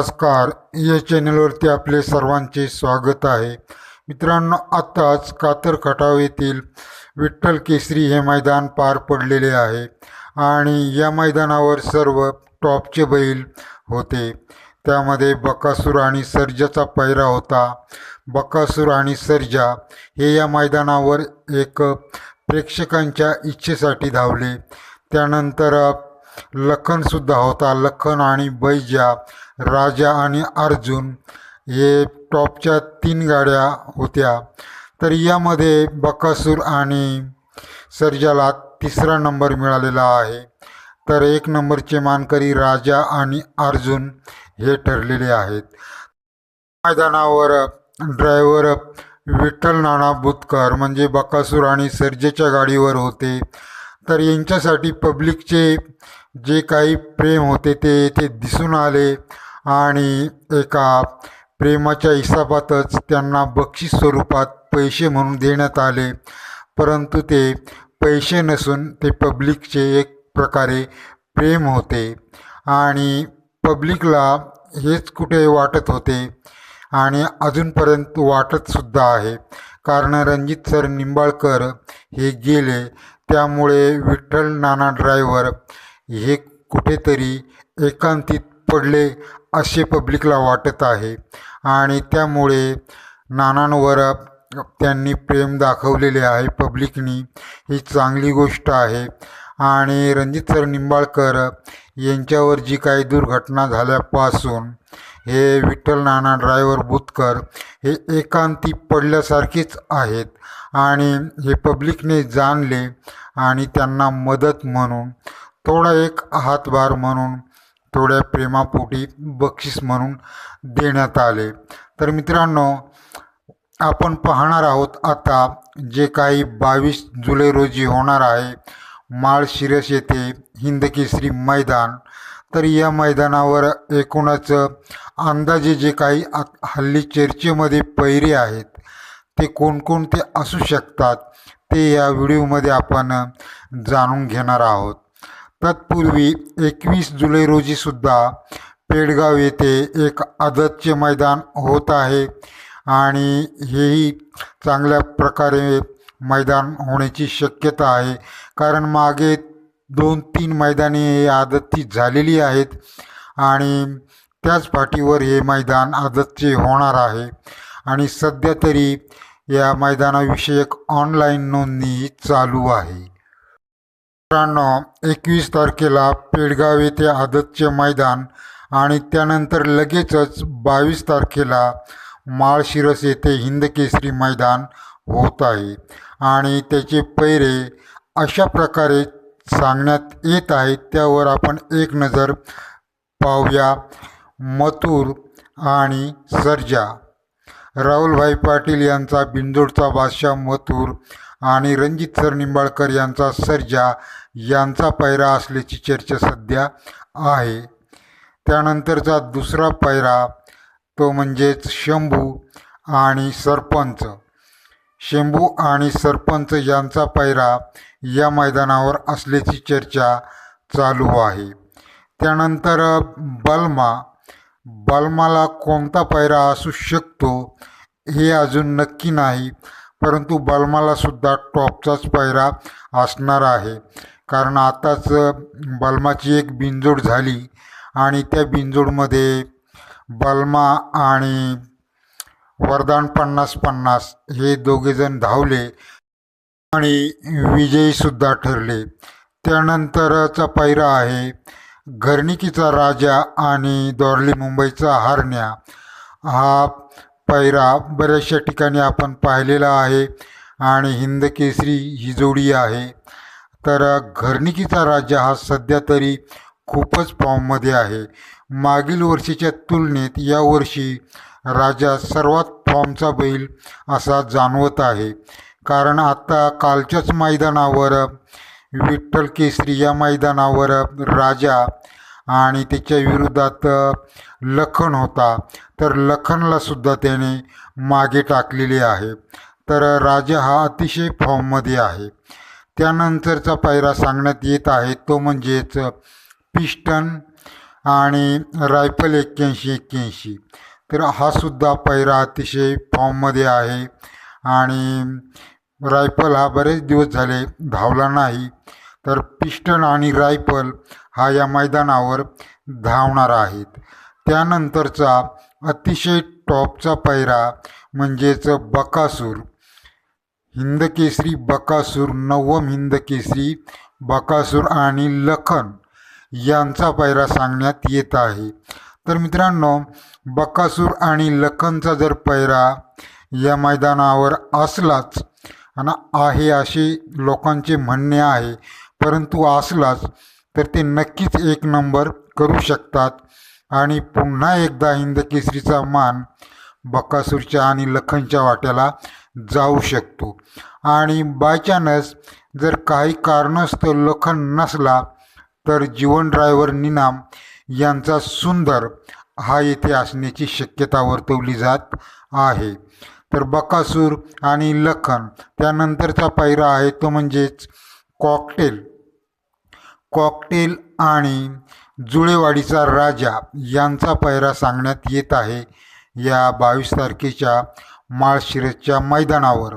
नमस्कार. या चॅनलवरती आपले सर्वांचे स्वागत आहे. मित्रांनो आत्ताच कातर खटाव येथील विठ्ठल केसरी हे मैदान पार पडलेले आहे आणि या मैदानावर सर्व टॉपचे बैल होते. त्यामध्ये बकासूर आणि सर्जाचा पैरा होता. बकासूर आणि सर्जा हे या मैदानावर एक प्रेक्षकांच्या इच्छेसाठी धावले. त्यानंतर लखनसुद्धा होता. लखन आणि बैजा राजा आणि अर्जुन हे टॉपच्या तीन गाड्या होत्या. तर यामध्ये बकासूर आणि सर्जाला तिसरा नंबर मिळालेला आहे. तर एक नंबरचे मानकरी राजा आणि अर्जुन हे ठरलेले आहेत. मैदानावर ड्रायव्हर विठ्ठल नाना बुतकर म्हणजे बकासूर आणि सर्जेच्या गाडीवर होते. तर यांच्यासाठी पब्लिकचे जे काही प्रेम होते ते येथे दिसून आले आणि एका प्रेमाच्या हिसाबातच त्यांना बक्षीस स्वरूपात पैसे म्हणून देण्यात आले. परंतु ते पैसे नसून ते पब्लिकचे एक प्रकारे प्रेम होते आणि पब्लिकला हेच कुठे वाटत होते आणि अजूनपर्यंत वाटतसुद्धा आहे. कारण रणजित सर निंबाळकर हे गेले. त्यामुळे विठ्ठल नाना ड्रायव्हर हे कुठेतरी एकांतीत पडले असे पब्लिकला वाटत आहे. आणि त्यामुळे नानांवर त्यांनी प्रेम दाखवलेले आहे पब्लिकनी ही चांगली गोष्ट आहे. आणि रणजित सर निंबाळकर यांच्यावर जी काही दुर्घटना झाल्यापासून हे विठ्ठल नाना ड्रायव्हर बुतकर हे एकांती पडल्यासारखेच आहेत. आणि हे पब्लिकने जाणले आणि त्यांना मदत म्हणून थोडा एक हातभार म्हणून थोड्या प्रेमापोटी बक्षीस म्हणून देण्यात आले. तर मित्रांनो आपण पाहणार आहोत आता जे काही बावीस जुलै रोजी होणार आहे माळशिरस येथे हिंदकेसरी मैदान. तर या मैदानावर एकूणच अंदाजे जे काही आ हल्ली चर्चेमध्ये पैरे आहेत ते कोणकोणते असू शकतात ते या व्हिडिओमध्ये आपण जाणून घेणार आहोत. तत्पूर्वी एकवीस जुलै रोजीसुद्धा पेडगाव येथे एक आदतचे मैदान होत आहे आणि हेही चांगल्या प्रकारे मैदान होण्याची शक्यता आहे. कारण मागे दोन तीन मैदाने हे आदतची झालेली आहेत आणि त्याच पाठीवर हे मैदान आदतचे होणार आहे. आणि सध्या तरी या मैदानाविषयक ऑनलाईन नोंदणी चालू आहे. मित्रांनो एकवीस तारखेला पेडगाव येथे आदतचे मैदान आणि त्यानंतर लगेचच बावीस तारखेला माळशिरस येथे हिंदकेसरी मैदान होत आहे. आणि त्याचे पैरे अशा प्रकारे सांगण्यात येत आहेत त्यावर आपण एक नजर पाहूया. मथुर आणि सर्जा. राहुलभाई पाटील यांचा बिंदोडचा बादशाह मथुर आणि रणजित सर निंबाळकर यांचा सर्जा यांचा पायरा असल्याची चर्चा सध्या आहे. त्यानंतरचा दुसरा पायरा तो म्हणजेच शंभू आणि सरपंच. शंभू आणि सरपंच यांचा पायरा या मैदानावर असल्याची चर्चा चालू आहे. त्यानंतर बलमा. बलमाला कोणता पायरा असू शकतो हे अजून नक्की नाही. परंतु बलमालासुद्धा टॉपचाच पायरा असणार आहे. कारण आताच बलमाची एक बिनजोड झाली आणि त्या बिनजोडमध्ये बलमा आणि वरदान पन्नास पन्नास हे दोघेजण धावले आणि विजयीसुद्धा ठरले. त्यानंतरचा पायरा आहे घरणिकीचा राजा आणि दोरली मुंबईचा हारण्या. हा पायरा बऱ्याचशा ठिकाणी आपण पाहिलेला आहे आणि हिंदकेसरी ही जोडी आहे. तर घरणिकीचा राजा हा सध्या तरी खूपच फॉर्ममध्ये आहे. मागील वर्षीच्या तुलनेत यावर्षी राजा सर्वात फॉर्मचा बैल असा जाणवत आहे. कारण आता कालच्याच मैदानावर विठ्ठल केसरी या मैदानावर राजा आणि त्याच्या विरोधात लखन होता. तर लखनलासुद्धा त्याने मागे टाकलेले आहे. तर राजा हा अतिशय फॉर्ममध्ये आहे. त्यानंतरचा पायरा सांगण्यात येत आहे तो म्हणजेच पिस्टन आणि रायफल एक्क्याऐंशी एक्क्याऐंशी. तर हा सुद्धा पैरा अतिशय फॉर्ममध्ये आहे आणि रायफल हा बरेच दिवस झाले धावला नाही. तर पिस्टन आणि रायफल हा या मैदानावर धावणार आहेत. त्यानंतरचा अतिशय टॉपचा पैरा म्हणजेच बकासूर. हिंदकेसरी बकासूर नवम हिंदकेसरी बकासूर आणि लखन यांचा पैरा सांगण्यात येत आहे. तर मित्रांनो बकासूर आणि लखनचा जर पैरा या मैदानावर असलाच आणि आहे असे लोकांचे म्हणणे आहे परंतु असलाच तर ते नक्कीच एक नंबर करू शकतात. आणि पुन्हा एकदा हिंदकेसरीचा मान बकासूरच्या आणि लखनच्या वाट्याला जाऊ शकतो. आणि बायचानस जर काही कारणास्तव लखन नसला तर जीवन ड्रायव्हर निनाम यांचा सुंदर हा येथे असण्याची शक्यता वर्तवली जात आहे. तर बकासूर आणि लखन त्यानंतरचा पायरा आहे तो म्हणजेच कॉकटेल कॉकटेल आणि जुळेवाडीचा राजा यांचा पैरा सांगण्यात येत आहे. या बावीस तारखेच्या माळशिरसच्या मैदानावर.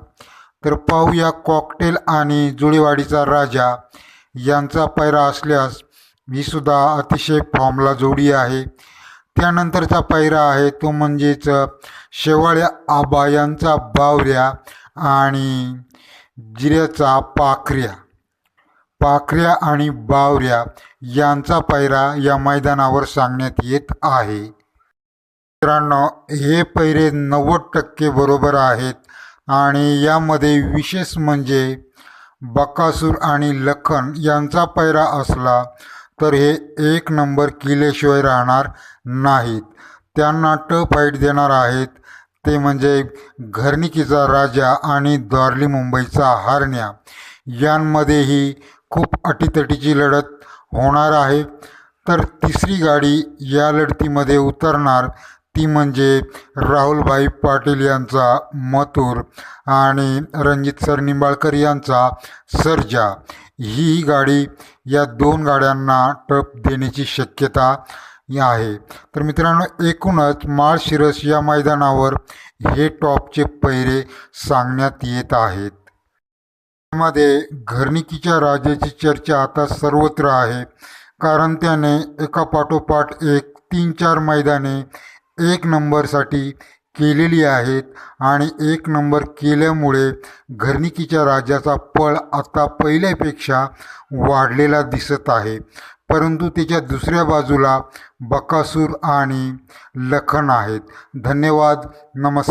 तर पाहूया कॉकटेल आणि जुळेवाडीचा राजा यांचा पैरा असल्यास ही सुद्धा अतिशय फॉर्मला जोडी आहे. त्यानंतरचा पैरा आहे तो म्हणजेच शेवाळ्या आबा यांचा बावऱ्या आणि जिऱ्याचा पाखऱ्या. पाखऱ्या आणि बावऱ्या यांचा पैरा या मैदानावर सांगण्यात येत आहे. मित्रांनो हे पैरे नव्वद टक्के बरोबर आहेत आणि यामध्ये विशेष म्हणजे बकासूर आणि लखन यांचा पैरा असला तर हे एक नंबर केल्याशिवाय राहणार नाहीत. त्यांना ट फाईट देणार आहेत. ते म्हणजे घरणिकीचा राजा आणि द्वारली मुंबईचा हारण्या. यांमध्येही खूप अटीतटीची लढत होणार आहे. तर तिसरी गाडी या लढतीमध्ये उतरणार ती म्हणजे राहुलभाई पाटील यांचा मथुर आणि रणजित सर निंबाळकर यांचा सर्जा. ही गाडी या दोन गाड्यांना टप देण्याची शक्यता आहे. तर मित्रांनो एकूणच माळशिरस या मैदानावर हे टॉपचे पैरे सांगण्यात येत आहेत. मध्ये घरणिकीच्या राजाची चर्चा आता सर्वत्र आहे. कारण त्याने एका पाठोपाठ एक तीन चार मैदाने एक नंबरसाठी केलेली आहेत आणि एक नंबर केल्यामुळे घरणिकीच्या राजाचा पळ आता पहिल्यापेक्षा वाढलेला दिसत आहे. परंतु त्याच्या दुसऱ्या बाजूला बकासूर आणि लखन आहेत. धन्यवाद. नमस्कार.